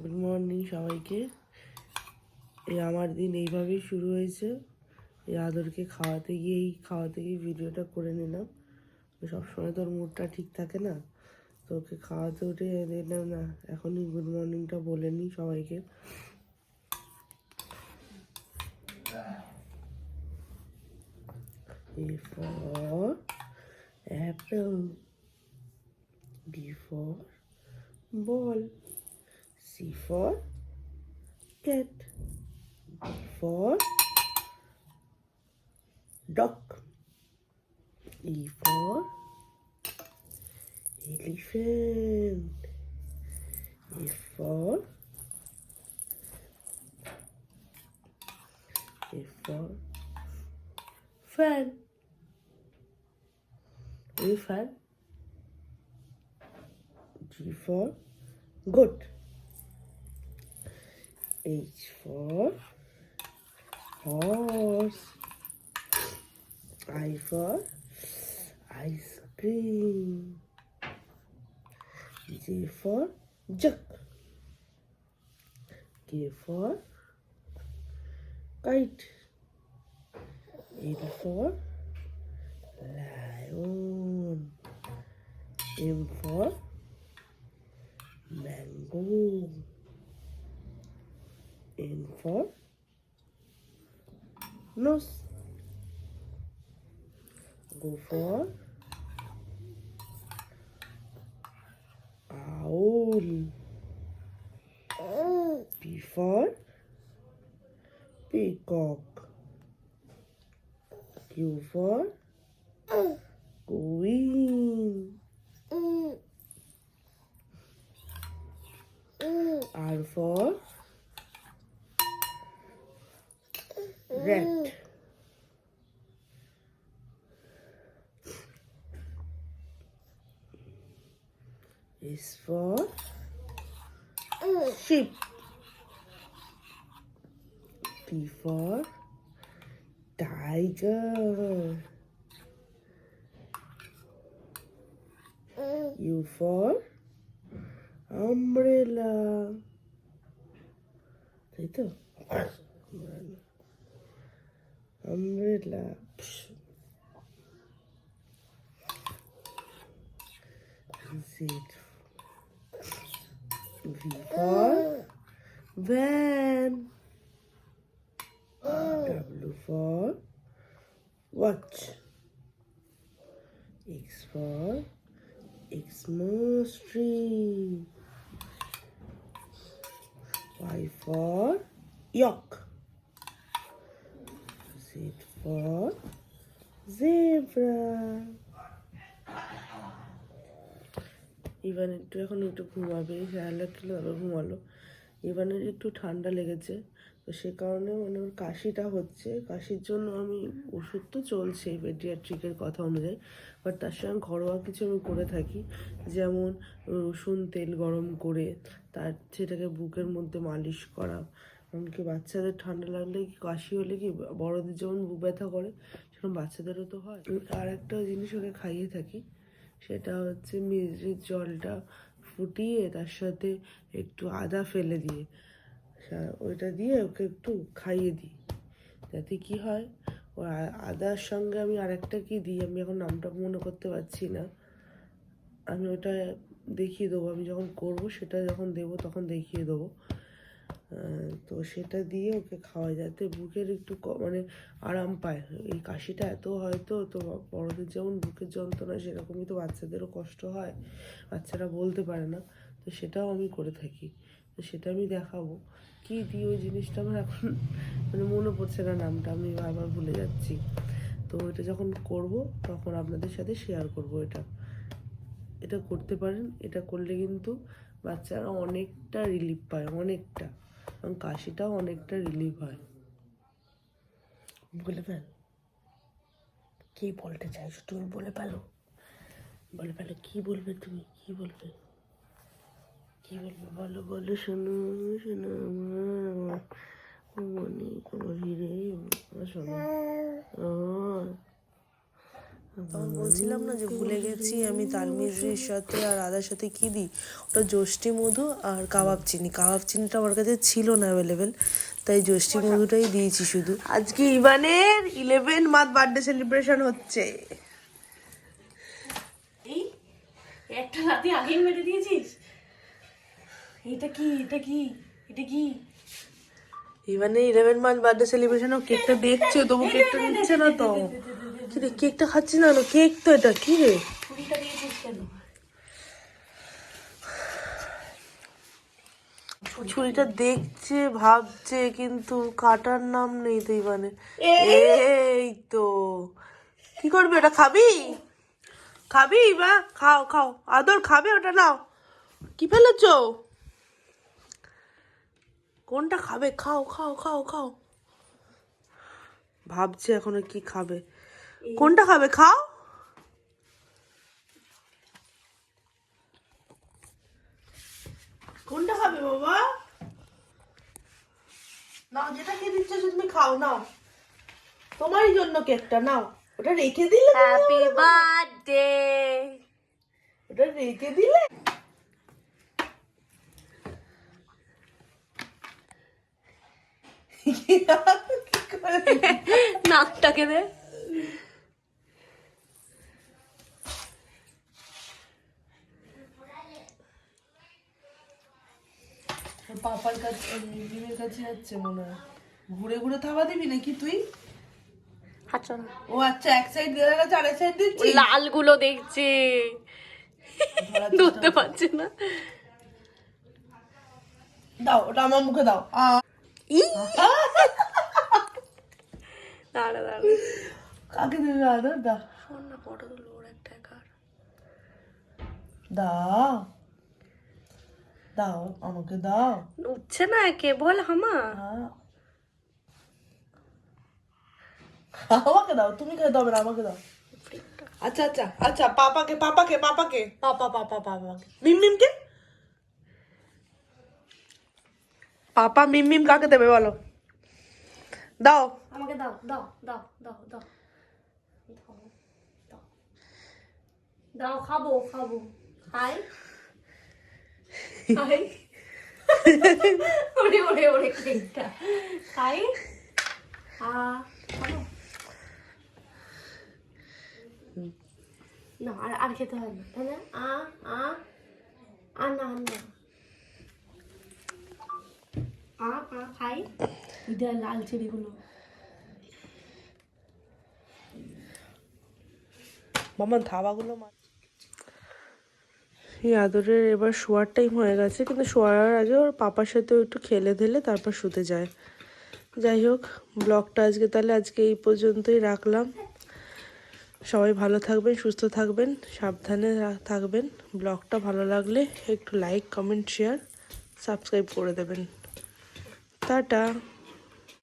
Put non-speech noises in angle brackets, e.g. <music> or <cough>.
Good morning সবাইকে। এই আমার দিন এইভাবেই শুরু হয়েছে। এই আদরকে খাওয়াতে গিয়েই, খাওয়াতে গিয়ে ভিডিওটা করে নিলাম। সবসময় তোর মুডটা ঠিক থাকে না? তো ওকে খাওয়াতে উঠে দেখলাম, না, এখনই গুড মর্নিংটা বলে নিই সবাইকে। Ball. C cat. D for duck. E for elephant. F for F for fan. A fan. G for goat. H for horse. I for ice cream. J for jug. K for kite. L for lion. M for mango. N for nose. Go for owl. P for peacock. Q for queen. R for rat. S for sheep. T for tiger. U for umbrella. তাই তো umbrella. Z V for van. W for watch. X for Xmas tree. Y for York. Z for zebra. Ivan একটু এখন একটু ঘুমাবে খেয়াল ছিল আবার ঘুমালো। ইভানের একটু ঠান্ডা লেগেছে, তো সে কারণে মানে ওর কাশিটা হচ্ছে। কাশির জন্য আমি, ওষুধ তো চলছে পেডিয়াট্রিকের কথা অনুযায়ী বাট তার সঙ্গে ঘরোয়া কিছু আমি করে থাকি। যেমন রসুন তেল গরম করে তার, সেটাকে বুকের মধ্যে মালিশ করা এমনকি বাচ্চাদের ঠান্ডা লাগলে কি কাশি হলে কি বড়দের যেমন বুক ব্যথা করে, সেরকম বাচ্চাদেরও তো হয়। আর একটা জিনিস ওকে খাইয়ে থাকি, সেটা হচ্ছে মিষ্টির জলটা ফুটিয়ে তার সাথে একটু আদা ফেলে দিয়ে ওইটা দিয়ে ওকে একটু খাইয়ে দিই। যাতে কি হয় ও আদার সঙ্গে আমি আরেকটা কি দিই, আমি এখন নামটা মনে করতে পারছি না। আমি ওটা দেখিয়ে দেবো, আমি যখন করব সেটা যখন দেবো তখন দেখিয়ে দেবো। তো সেটা দিয়ে ওকে খাওয়াই যাতে বুকের একটু মানে আরাম পায়। এই কাশিটা এত হয়তো তো বড়দের যেমন বুকের যন্ত্রণা সেরকমই তো বাচ্চাদেরও কষ্ট হয়। বাচ্চারা বলতে পারে না। তো সেটাও আমি করে থাকি। তো সেটা আমি দেখাবো। কি দিই ওই জিনিসটা আমার এখন <laughs> মানে মনে পড়ছে না নামটা, আমি বারবার ভুলে যাচ্ছি। তো এটা যখন করব, তখন আপনাদের সাথে শেয়ার করব এটা। এটা করতে পারেন। এটা করলে কিন্তু বাচ্চারা অনেকটা রিলিফ পায়, অনেকটা। এবং কাশিটাও অনেকটা রিলিফ হয়। বলে ফেল। কি বলতে চাইছো তুমি? বলে ফেলো। বলে ফেলো কি বলবে তুমি? কি বলবে? কি বলবে? বলো বলো শোনো শোনো আমার আমার হিরে আমার শোনো। ও তখন বলছিলাম না যে ভুলে গেছি আমি তালমিজরির সাথে আর আদার সাথে কি দিই? ওটা জষ্টি মধু আর কাবাব চিনি। কাবাব চিনিটা আমার কাছে ছিল না অ্যাভেলেবেল তাই জষ্টি মধুটাই দিয়েছি শুধু। আজকে ইভানের ইলেভেন মান্থ বার্থডে সেলিব্রেশন হচ্ছে। এই একটা রাতে আগেই মেরে দিয়েছিস? এটা কি এটা কি এটা কি? ইভানের ইলেভেন মান্থ বার্থডে সেলিব্রেশন ও কেকটা দেখছে তবু কেকটা নিচ্ছে না তো। কি রে কেকটা খাচ্ছি না? কেক তো এটা কি রে? ছুরিটা ছুরিটা দেখছে ভাবছে কিন্তু কাটার নাম নেই তো ইভানে এই! তো। কি করবি ওটা খাবি? খাবি বা খাও খাও। আদর খাবে ওটা নাও। কি ফেলেছ? কোনটা খাবে? খাও খাও খাও খাও। ভাবছে এখন কি খাবে। কোনটা খাবে? খাও। কোনটা খাবে বাবা? নাও যেটা খেয়ে দিচ্ছ তুমি খাও নাও। তোমারই জন্য কেকটা নাও। ওটা রেখে দিলে? হ্যাপি বার্থডে ওটা রেখে দিলে কি করে? <laughs> নাকটাকে দে। পাপার কাছে কাছে যাচ্ছে মনে হয়। ঘুরে ঘুরে থাবা দিবি নাকি তুই? আচ্ছা। ও আচ্ছা এক সাইড দিয়ে গেছে আরেক সাইড দিচ্ছি? লালগুলো দেখছে। ধরতে পারছে না। দাও ওটা আমার মুখে দাও। আ <laughs> দাঁড়া দাঁড়া। কাকে দেবে আদর দা শোন না ফটো তুলো ওর একটা একার। দাও। দাও আমাকে দাও। উঠছে না কে বল হামা। হ্যাঁ। আমাকে দাও তুমি হবে না আমাকে দাও। আচ্ছা আচ্ছা আচ্ছা পাপাকে পাপাকে পাপাকে। পাপা পাপা পাপাকে মিম মিমকে? পাপা মিম মিম কাকে দেবে বলো? দাও। আমাকে দাও দাও দাও দাও দাও। দাও খাব খাব। খাই খাই ওরে ওরে ওরে, কেকটা। খাই খা না, আর আর খেতে হবে না। তাই না আ আ আ, না না। আ আ খাই এটা লাল মামা ধাবাগুলো মা এই আদরের এবার শোয়ার টাইম হয়ে গেছে কিন্তু শোয়ার আগে ওর পাপার সাথে একটু খেলে ধেলে তারপর শুতে যায়। যাই হোক ব্লগটা আজকে তাহলে আজকে এই পর্যন্তই রাখলাম। সবাই ভালো থাকবেন সুস্থ থাকবেন সাবধানে থাকবেন। ব্লগটা ভালো লাগলে একটু লাইক কমেন্ট শেয়ার সাবস্ক্রাইব করে দেবেন। টাটা।